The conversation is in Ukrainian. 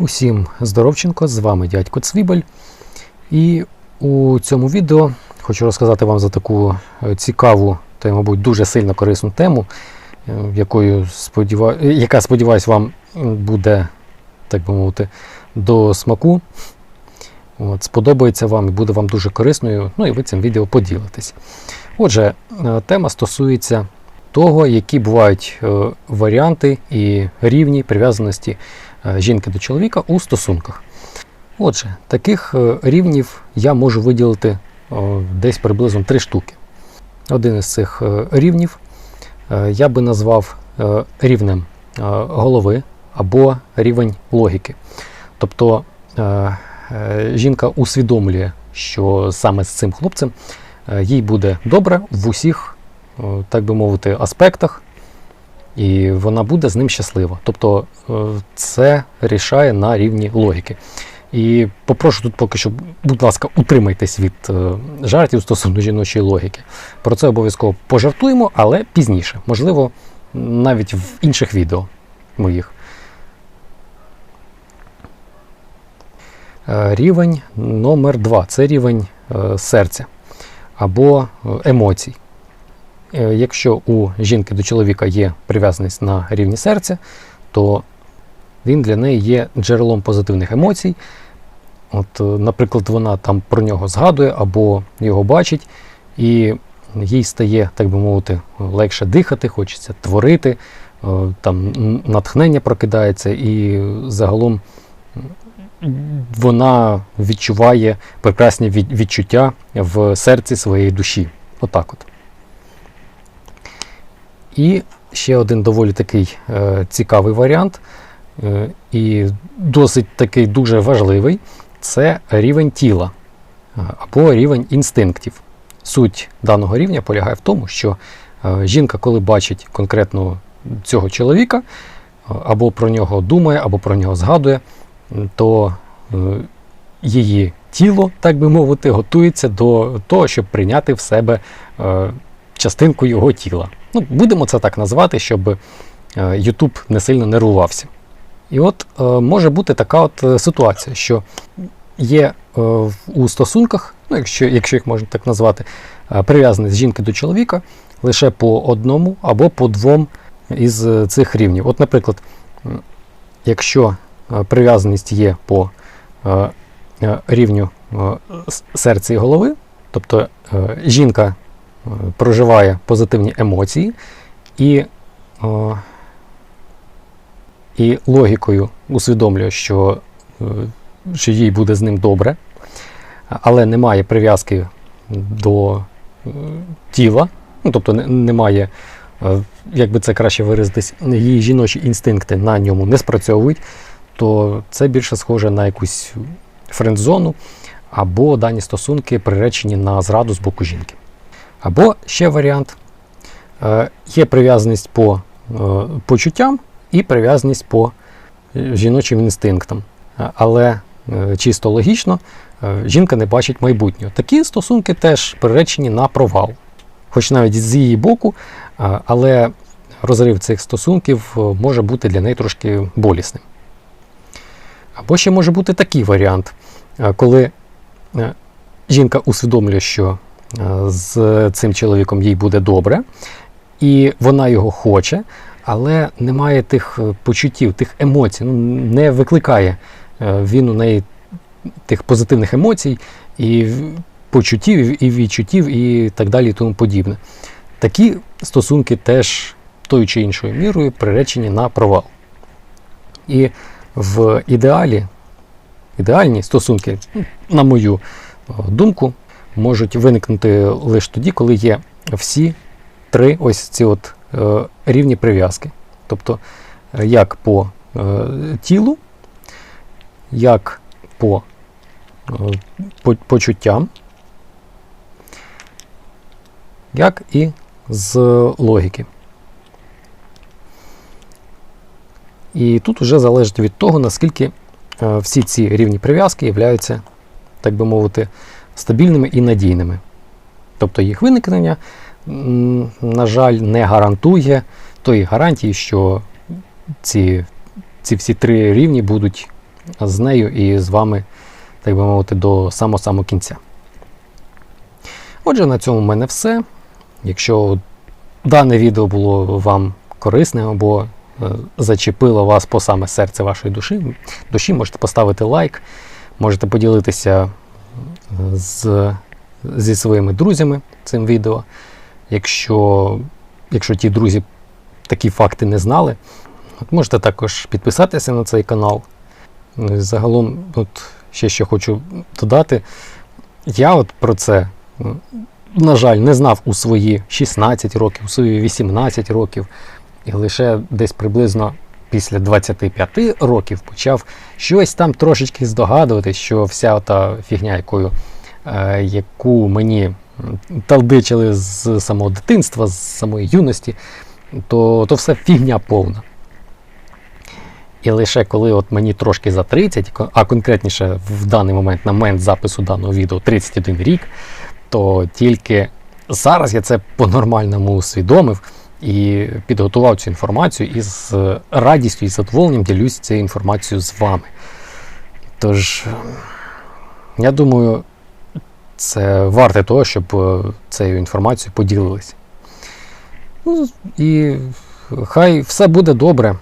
Усім здоровченко, з вами дядько Цвібель. І у цьому відео хочу розказати вам за таку е, цікаву та, мабуть, дуже сильно корисну тему, е, якою сподіва... е, яка, сподіваюсь, вам буде, так би мовити, до смаку. От, сподобається вам і буде вам дуже корисною, ну і ви цим відео поділитесь. Отже, е, тема стосується того, які бувають варіанти і рівні прив'язаності жінки до чоловіка у стосунках. Отже, таких е, рівнів я можу виділити е, десь приблизно три штуки. Один із цих е, рівнів е, я би назвав е, рівнем е, голови або рівень логіки. Тобто е, е, жінка усвідомлює, що саме з цим хлопцем е, їй буде добре в усіх, е, так би мовити, аспектах, і вона буде з ним щаслива. Тобто е, це рішає на рівні логіки. І попрошу тут поки що, будь ласка, утримайтесь від е, жартів стосовно жіночої логіки. Про це обов'язково пожартуємо, але пізніше, можливо, навіть в інших відео моїх. Е, Рівень номер 2 це рівень серця або емоцій. Е, Якщо у жінки до чоловіка є прив'язаність на рівні серця, то він для неї є джерелом позитивних емоцій. От, е, наприклад, вона там про нього згадує або його бачить, і їй стає, так би мовити, легше дихати, хочеться творити, е, там натхнення прокидається, і загалом вона відчуває прекрасні відчуття в серці своєї душі. Отак от. І ще один доволі такий е, цікавий варіант, е, і досить такий дуже важливий це рівень тіла е, або рівень інстинктів. Суть даного рівня полягає в тому, що жінка, коли бачить конкретно цього чоловіка, або про нього думає, або про нього згадує, то її тіло, так би мовити, готується до того, щоб прийняти в себе частинку його тіла. Ну, будемо це так назвати, щоб е, YouTube не сильно нервувався. І от е, може бути така от е, ситуація, що є е, у стосунках, ну, якщо, якщо їх можна так назвати, е, прив'язаність жінки до чоловіка лише по одному або по двом із е, цих рівнів. От, наприклад, якщо е, прив'язаність є по е, е, рівню е, серця і голови, тобто е, жінка е, проживає позитивні емоції і е, і логікою усвідомлює, що, е, що їй буде з ним добре, але немає прив'язки до е, тіла, ну, тобто немає, як би це краще виразитись, її жіночі інстинкти на ньому не спрацьовують, то це більше схоже на якусь френдзону або дані стосунки приречені на зраду з боку жінки. Або ще варіант. е, Є прив'язаність по е, почуттям, і прив'язаність по е, жіночим інстинктам. Але чисто логічно жінка не бачить майбутнього. Такі стосунки теж приречені на провал. Хоч навіть з її боку, але розрив цих стосунків може бути для неї трошки болісним. Або ще може бути такий варіант, коли жінка усвідомлює, що з цим чоловіком їй буде добре, і вона його хоче, але немає тих е, почуттів, тих емоцій, ну, не викликає е, він у неї тих позитивних емоцій, і почуттів, і відчуттів, і так далі, і тому подібне. Такі стосунки теж тою чи іншою мірою приречені на провал. І в ідеалі, ідеальні стосунки, на мою е, думку, можуть виникнути лише тоді, коли є всі три ось ці от е, рівні прив'язки. Тобто, е, як по е, тілу, як по почуттям, як і з логіки. І тут вже залежить від того, наскільки всі ці рівні прив'язки являються, так би мовити, стабільними і надійними. Тобто їх виникнення, на жаль, не гарантує тої гарантії, що ці, ці всі три рівні будуть з нею і з вами, так би мовити, до самого-самого кінця. Отже, на цьому в мене все. Якщо дане відео було вам корисне або е, зачепило вас по саме серце вашої душі, душі, можете поставити лайк, можете поділитися з, зі своїми друзями цим відео. Якщо, якщо ті друзі такі факти не знали, от можете також підписатися на цей канал. Ну, Загалом, от ще що хочу додати, я от про це, на жаль, не знав у свої 16 років, у свої 18 років, і лише десь приблизно після 25 років почав щось там трошечки здогадуватись, що вся та фігня, якою, е, яку мені талдичили з самого дитинства, з самої юності, то, то все фігня повна. І лише коли от мені трошки за 30, а конкретніше в даний момент, на момент запису даного відео 31 рік, то тільки зараз я це по-нормальному усвідомив і підготував цю інформацію і з радістю і задоволенням ділюсь цією інформацією з вами. Tож, е, я думаю, це варте того, щоб е, цією інформацією поділилися. Ну, і хай все буде добре.